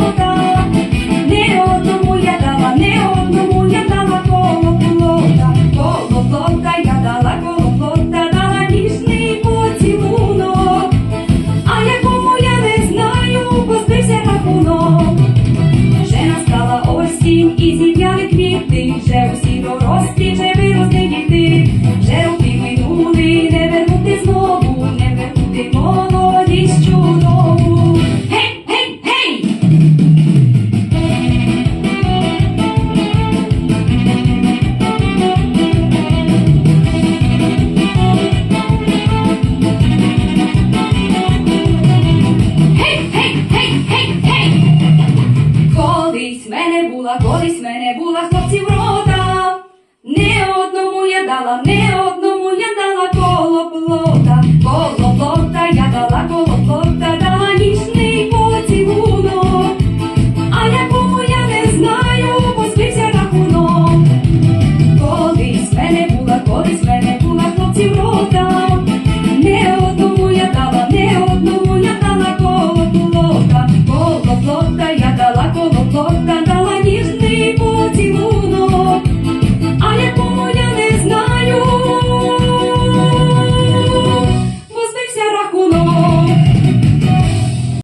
Bye. мене була, колись мене була хлопців рота, не одному я дала. не